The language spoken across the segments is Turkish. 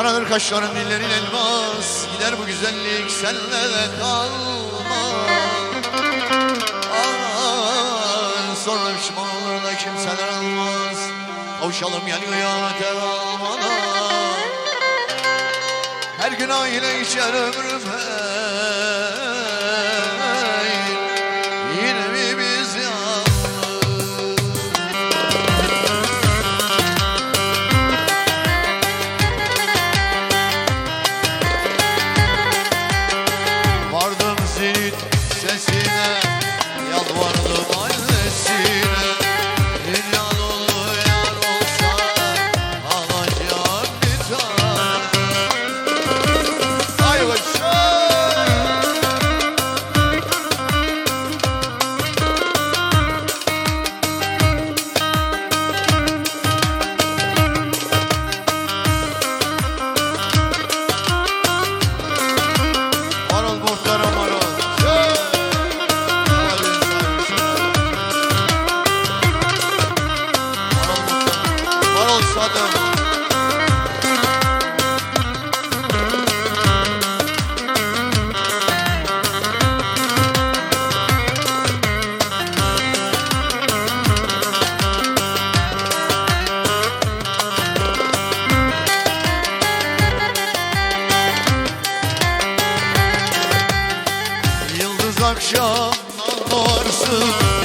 Karadır kaşların dillerin elmas. Gider bu güzellik senle de kalmaz. Ah, Sonra pişman da kimseler almaz. Kavuşalım gel kıyamete almadan Her gün aynı geçer ömrüm hey Zil sesine Yalvardım Yıldız akşamdan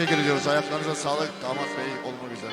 teşekkür ediyoruz. Ayaklarınıza sağlık. Damat Bey olmak üzere.